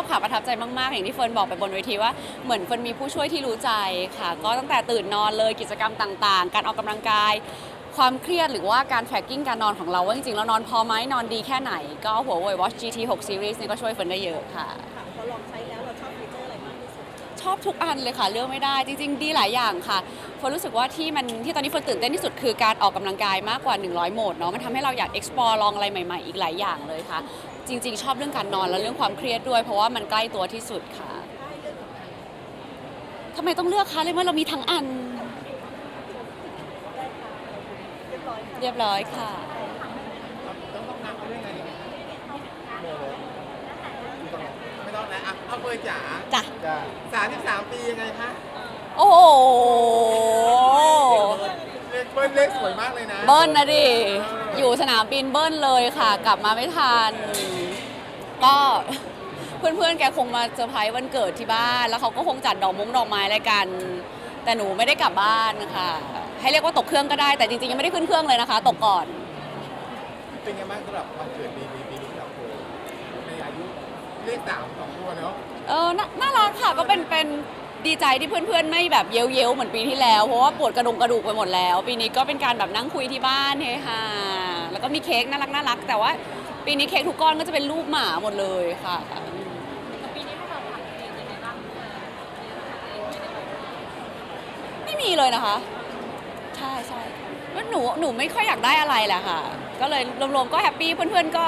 อบค่ะประทับใจมากๆอย่างที่เฟิร์นบอกไปบนเวทีว่าเหมือนเฟิร์นมีผู้ช่วยที่รู้ใจค่ะ ก็ตั้งแต่ตื่นนอนเลยกิจกรรมต่างๆ การออกกำลังกาย ความเครียดหรือว่าการแทร็กกิ้งการนอนของเราว่าจริงๆแล้วนอนพอไหมนอนดีแค่ไหน ก็หัวเว่ย Watch GT 6 Series นี่ก็ช่วยเฟิร์นได้เยอะค่ะพอลองใช้แล้วเราชอบฟีเจอร์อะไรมากที่สุดชอบทุกอันเลยค่ะเลือกไม่ได้จริง ๆ ดีหลายอย่างค่ะเฟิร์นรู้สึกว่าที่มันที่ตอนนี้เฟิร์นตื่นเต้นที่สุดคือการออกกำลังกายมากกว่า 100 โหมดเนาะมันทำให้เราอยาก explore ลองอะไรใหม่ ๆ อีกหลายอย่างเลยค่ะ จริง ๆ ชอบเรื่องการนอนและเรื่องความเครียดด้วย เพราะว่ามันใกล้ตัวที่สุดค่ะได้เรื่องของการทำไมต้องเลือกคะเลยว่าเรามีทั้งอันได้ค่ะเรียบร้อยค่ะเรียบร้อยค่ะ ต้องต้องนับเขาด้วยไงโมโหไม่ต้องแล้วอะเอาเบอร์จ๋าจ้ะ จ้าสามสิบสามปียังไงคะโอ้โหเลขเบิ้ลเลขสวยมากเลยนะเบิ้ลนะดิอ ยู่สนามบินเบิ้ลเลยค่ะ กลับมาไม่ทัน ก็ เพื่อนๆ แกคงมาเซอร์ไพรส์วันเกิดที่บ้าน แล้วเขาก็คงจัดดอกมุ้งดอกไม้อะไรกัน แต่หนูไม่ได้กลับบ้านค่ะ ให้เรียกว่าตกเครื่องก็ได้ แต่จริงๆ ยังไม่ได้ขึ้นเครื่องเลยนะคะ ตกก่อน เป็นไงบ้างสำหรับวันเกิดปีนี้ปีนี้เราโตในอายุเลขสามสองตัวเนาะเออน่าน่ารักค่ะ ก็เป็นเป็นดีใจที่เพื่อนๆ ไม่แบบเย้ยวๆ เหมือนปีที่แล้ว เพราะว่าปวดกระดงกระดูกไปหมดแล้ว ปีนี้ก็เป็นการแบบนั่งคุยที่บ้านเฮฮา แล้วก็มีเค้กน่ารักน่ารัก แต่ว่าปีนี้เค้กทุกก้อนก็จะเป็นรูปหมาหมดเลยค่ะ ปีนี้ให้เราผ่านเองยังไงบ้างไม่มีเลยนะคะ ใช่ใช่แล้วหนูหนูไม่ค่อยอยากได้อะไรแหละค่ะ ก็เลยรวมๆก็แฮปปี้เพื่อนๆก็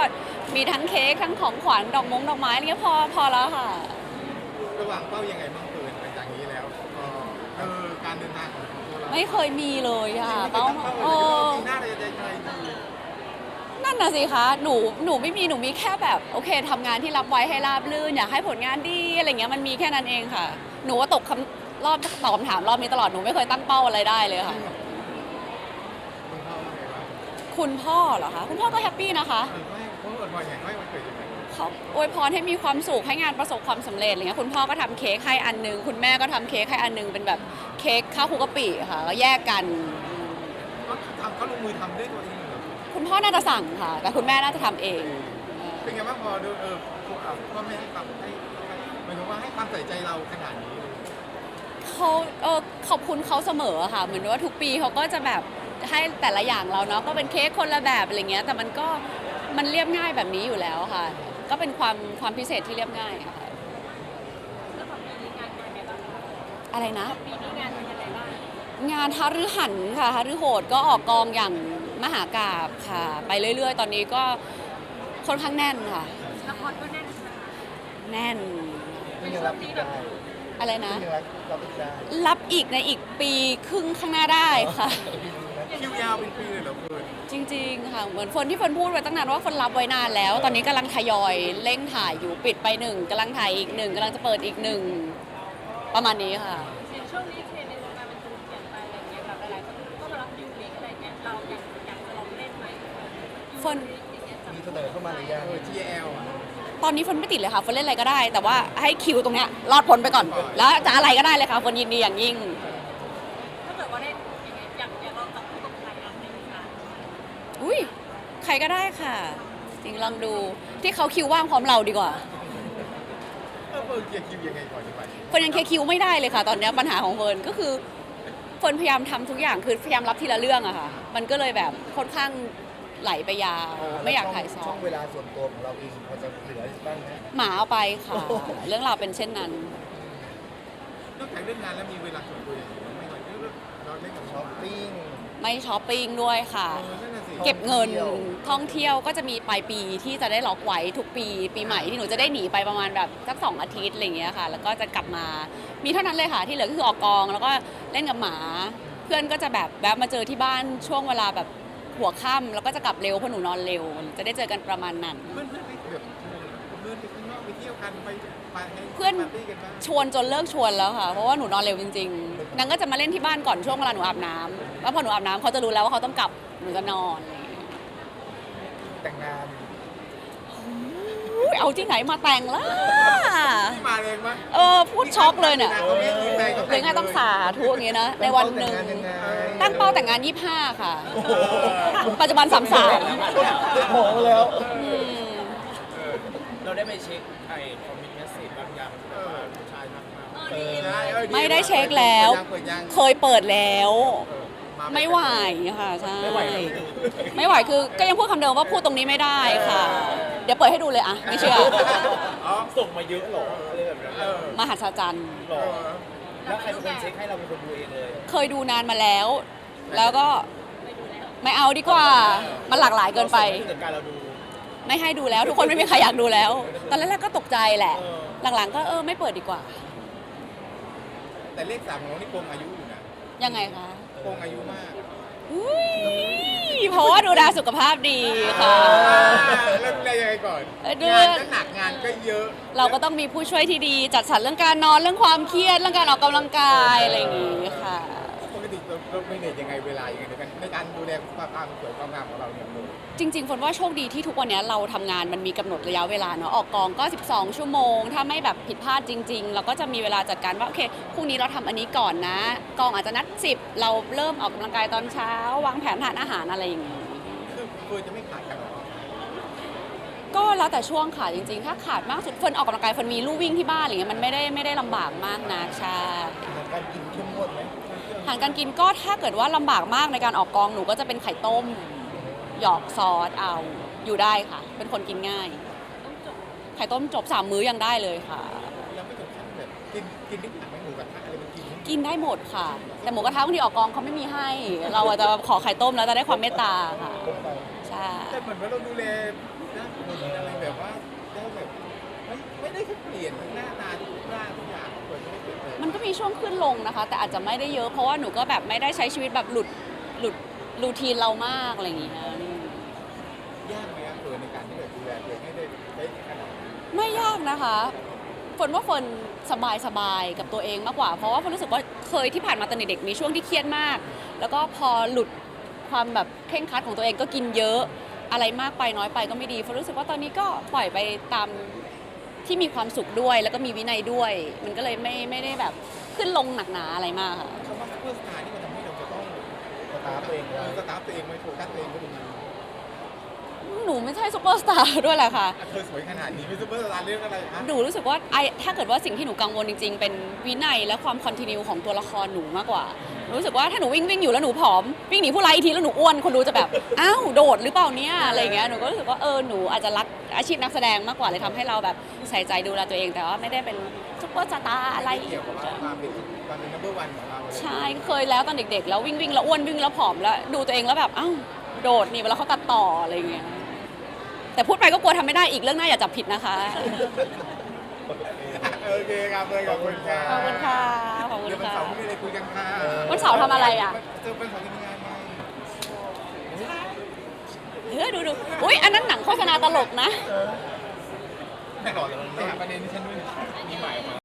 มีทั้งเค้กทั้งของขวัญดอกมงดอกไม้อะไรเงี้ยพอพอแล้วค่ะ ระหว่างเป้ายังไงบ้างเกินหลังจากนี้แล้วก็เออการเดินทางของตัวเราไม่เคยมีเลยค่ะเป้าเป้าเป้าเอเลยอปีหน้าเราจะได้อะไรดี นั่นน่ะสิคะหนูหนูไม่มีหนูมีแค่แบบโอเคทำงานที่รับไว้ให้ราบรื่นอยากให้ผลงานดีอะไรเงี้ยมันมีแค่นั้นเองค่ะ หนูว่าตกคำรอบตอบคำถามรอบนี้ตลอดหนูไม่เคยตั้งเป้าอะไรได้เลยค่ะ คุณพ่อว่าไงบ้างคุณพ่อเหรอคะคุณพ่อก็แฮปปี้นะคะเออไม่เขาอวยพรอย่างไม่วันเกิดยังไงเขาอวยพรให้มีความสุขให้งานประสบความสำเร็จอะไรเงี้ยคุณพ่อก็ทำเค้กให้อันหนึง คุณแม่ก็ทำเค้กให้อันหนึงเป็นแบบเค้กข้าวคลุกกะปิค่ะก็แยกกันเขาทำเขาลงมือทำด้วยตัวเองเหรอ คุณพ่อน่าจะสั่งค่ะ แต่คุณแม่น่าจะทำเอง เป็นไงบ้างพอดูเออพ่อแม่ให้ความให้หมายถึงว่าให้ความใส่ใจเราขนาดนี้เลยเขาเออขอบคุณเขาเสมอค่ะ เหมือนว่าทุกปีเขาก็จะแบบให้แต่ละอย่างเราเนาะก็เป็นเค้กคนละแบบอะไรเงี้ย แต่มันก็มันเรียบง่ายแบบนี้อยู่แล้วค่ะ ก็เป็นความความพิเศษที่เรียบง่ายอะค่ะแล้วของปีนี้งานเป็นยังไงบ้างอะไรนะ ปีนี้งานเป็นยังไงบ้างงานฮารือหันค่ะฮารือโหดก็ออกกองอย่าง มหากาบค่ะ ไปเรื่อย ๆ ตอนนี้ก็ค่อนข้างแน่นค่ะ ละครก็แน่นใช่ไหมคะแน่นไม่ยังรับอีกได้อะไรนะไม่ยังรับรับอีกได้รับอีกในอีกปีครึ่งข้างหน้าได้ค่ะ คิวยาวเป็นปีเลยเหรอเพื่อนจริง ๆ ค่ะ เหมือนคนที่คนพูดไว้ตั้งนานว่าคนรับไว้นานแล้ว ตอนนี้กำลังทยอยเร่งถ่ายอยู่ปิดไปหนึ่งกำลังถ่ายอีกหนึ่งกำลังจะเปิดอีกหนึ่งประมาณนี้ค่ะ อย่างช่วงนี้ คนมีเสนอเข้ามาหรือยังเออ GL อะตอนนี้ฝนไม่ติดเลยค่ะฝนเล่นอะไรก็ได้ แต่ว่าให้คิวตรงเนี้ยรอดพ้นไปก่อน แล้วจะอะไรก็ได้เลยค่ะฝนยินดีอย่างยิ่ง ถ้าเกิดว่าเล่นยังไงอยากอยากลองจับคู่กับใครอะในวงการอุ้ยใครก็ได้ค่ะ จริงลองดูที่เขาคิวว่างพร้อมเราดีกว่าเออเฟิร์นเคลียร์คิวยังไงก่อนจะไปเฟิร์นยังเคลียร์คิวไม่ได้เลยค่ะ ตอนเนี้ยปัญหาของเฟิร์นก็คือเฟิร์นพยายามทำทุกอย่างคือพยายามรับทีละเรื่องอะค่ะ มันก็เลยแบบค่อนข้าง ไหลไปยาว ไม่อยากถ่ายซ้อช่มองเวลาส่วนตัวของเราเองพอจะเหลือบ้างไหม หมาเอาไปค่ะเรื่องราวเป็นเช่นนั้น นอกจากเรื่องงานแล้วมีเวลาส่วนตัวอย่างอื่นบ้างไหมก่อนเราเล่นกับช้อปปิ้ง ไม่ช้อปปิ้งด้วยค่ะ เออนั่นน่ะสิเก็บเงินท่องเที่ยว ท่องเที่ยวก็จะมีปลายปีที่จะได้ล็อกไว้ทุกปี ปีใหม่ที่หนูจะได้หนีไปประมาณแบบสักสองอาทิตย์อะไรอย่างเงี้ยค่ะ แล้วก็จะกลับมา มีเท่านั้นเลยค่ะ ที่เหลือก็คือออกกอง แล้วก็เล่นกับหมา เพื่อนก็จะแบบแวะมาเจอที่บ้านช่วงเวลาแบบ หัวค่ำแล้วก็จะกลับเร็วเพราะหนูนอนเร็ว จะได้เจอกันประมาณนั้น เพื่อนเพื่อนไปแบบเพื่อนไปข้างนอกไปเที่ยวกันไปไปให้เพื่อน ปาร์ตี้กันบ้างชวนจนเลิกชวนแล้วค่ะ เพราะว่าหนูนอนเร็วจริงๆนางก็จะมาเล่นที่บ้านก่อนช่วงเวลาหนูอาบน้ำแล้วพอหนูอาบน้ำเขาจะรู้แล้วว่าเขาต้องกลับหนูจะนอนอะไรอย่างเงี้ยแต่งงานอุ๊ ยเอาที่ไหนมาแต่งล่ะที่มาแรงมั้ยเออพูดช็อกเลยเนี่ยเขาไม่มีแฟนเขาหรือไงต้องสาธุอย่างเงี้ยนะ ในวันหนึ่งแต่งยังไงตั้งเป้าแต่งงาน 25 ค่ะโอ้โหปัจจุบัน 33โผล่แล้วอืมเราได้ไปเช็คไอ้คอมมิชเมสเซจเออใช่ออไม่ได้เช็คแล้ว เปิดยังเคยเปิดแล้วเออมาไม่ไหวค่ะใช่ไม่ไหวเลยไม่ไหวคือก็ยังพูดคำเดิมว่าพูดตรงนี้ไม่ได้ค่ะ เดี๋ยวเปิดให้ดูเลยอะไม่เชื่อ อ๋อส่งมาเยอะหรออะไรแบบนั้นเออมหัศจรรย์หรอแล้วใครเป็นคนเช็คให้เราเป็นคนดูเองเลยเคยดูนานมาแล้ว แล้วก็ไม่เอาดีกว่า มันหลากหลายเกินไปผู้จัดการเราดู ไม่ให้ดูแล้ว ทุกคนไม่มีใครอยากดูแล้ว ตอนแรกๆก็ตกใจแหละ เออ หลังๆ ก็เออไม่เปิดดีกว่า แต่เลขสามของเรานี่โกงอายุอยู่นะยังไงคะโกงอายุมาก อุ้ย เพราะว่าดูแลสุขภาพดีค่ะเริ่มได้ยังไงก่อนเออดูงานก็หนักงานก็เยอะ เราก็ต้องมีผู้ช่วยที่ดีจัดสรรเรื่องการนอนเรื่องความเครียดเรื่องการออกกำลังกายอะไรอย่างงี้ค่ะปกติเราเราไม่เนตยังไงเวลายังไงในการ ในการดูแลความงามสวยความงามของเราเนี่ยลูกจริงๆฝนว่าโชคดีที่ทุกวันนี้เราทำงานมันมีกำหนดระยะเวลาเนาะออกกองก็ 12 ชั่วโมง ถ้าไม่แบบผิดพลาดจริง ๆ เราก็จะมีเวลาจัดการว่าโอเคพรุ่งนี้เราทำอันนี้ก่อนนะ กองอาจจะนัด 10 เราเริ่มออกกำลังกายตอนเช้า วางแผนทานอาหารอะไรอย่างงี้ คือเฟิร์นจะไม่ขาดกันหรอกก็แล้วแต่ช่วงค่ะจริง ๆ ถ้าขาดมากสุดเฟิร์นออกกำลังกายเฟิร์นมีลู่วิ่งที่บ้านอะไรเงี้ยมันไม่ได้ไม่ได้ลำบากมากนะใช่ การกินเข้มงวดไหม อาหารการกินก็ถ้าเกิดว่าลำบากมากในการออกกองหนูก็จะเป็นไข่ต้ม หยอกซอสเอาอยู่ได้ค่ะ เป็นคนกินง่าย ไข่ต้มจบสามมื้อยังได้เลยค่ะ ยังไม่ถึงขั้นแบบกินกินนิดหน่อยไหมหมูกระทะอะไรมันกินกินได้หมดค่ะ แต่หมูกระทะบางทีออกกองเขาไม่มีให้ เราอาจจะขอไข่ต้มแล้วจะได้ความเมตตาค่ะ ใช่ แต่เหมือนว่าเราดูแลนะหุ่นอะไรแบบว่าได้แบบไม่ไม่ได้แค่เปลี่ยนทั้งหน้า ช่วงขึ้นลงนะคะ แต่อาจจะไม่ได้เยอะเพราะว่าหนูก็แบบไม่ได้ใช้ชีวิตแบบหลุดหลุดรูทีนเรามากอะไรอย่างเงี้ยยากไหมครับเฟิร์นในการที่แบบดูแลตัวเองให้ได้ได้ขนาดนี้ไม่ยากนะคะฝนว่าฝนสบายสบายๆกับตัวเองมากกว่า เพราะว่าฝนรู้สึกว่าเคยที่ผ่านมาตอนเด็กๆมีช่วงที่เครียดมาก แล้วก็พอหลุดความแบบเคร่งครัดของตัวเองก็กินเยอะอะไรมากไปน้อยไปก็ไม่ดีฝนรู้สึกว่าตอนนี้ก็ปล่อยไปตามที่มีความสุขด้วย แล้วก็มีวินัยด้วย มันก็เลยไม่ไม่ได้แบบ ขึ้นลงหนักหนาอะไรมากค่ะ คำว่าซูเปอร์สตาร์นี่มันทำให้เราจะต้องสตาร์ฟตัวเองเอแล้อวสตาร์ฟตัวเองไว้โฟกัสตัวเองไว้ตรงนี้ หนูไม่ใช่ซูเปอร์สตาร์ด้วยแหละค่ะอะเธอสวยขนาดนี้เป็นซูเปอร์สตาร์เรื่องอะไรคะหนูรู้สึกว่าไอถ้าเกิดว่าสิ่งที่หนูกังวลจริงๆ เป็นวินัยและความคอนติเนียของตัวละครหนูมากกว่าหนูรู้สึกว่าถ้าหนูวิ่งวิ่งอยู่แล้วหนูผอม วิ่งหนีผู้ร้ายอีกทีแล้วหนูอ้วนคนดูจะแบบ อ้าวโดดหรือเปล่าเนี่ยอะไรอย่างเงี้ยหนูก็รู้สึกว่าเออหนูอาจจะรักอาชีพนักแสดงมากกว่าเลยทำให้เราแบบใส่ใจดูแลตัวเองแต่ว่าไม่ได้เป็นซุปเปอร์สตาร์อะไรม่เกี่ยวกับว่าความเป็นความเป็น number one ของเราอะไรใช่เคยแล้วตอนเด็กๆ แล้ววิ่งวิ่งแล้วอ้วนวิ่งแล้วผอมแล้วดูตัวเองแล้วแบบอ้าวโดดนี่เวลาเขาตัดต่ออะไรอย่างเงี้ย แต่พูดไปก็กลัวทำไม่ได้อีกเรื่องหน้าอย่าจับผิดนะคะ โอเคครับเลยขอบคุณค่ะขอบคุณค่ะ ขอบคุณเดี๋ยววันค่ะ เสาร์ไม่มีอะไรคุยกันค่ะวันเสาร์ทำอะไรอะ เจอวันเสาร์จะมีงานไหมเฮ้ยดูดูอุ้ยอันนั้นหนังโฆษณาตลกนะไม่หรอกเลยหาประเด็นที่ฉันด้วยมีใหม่มา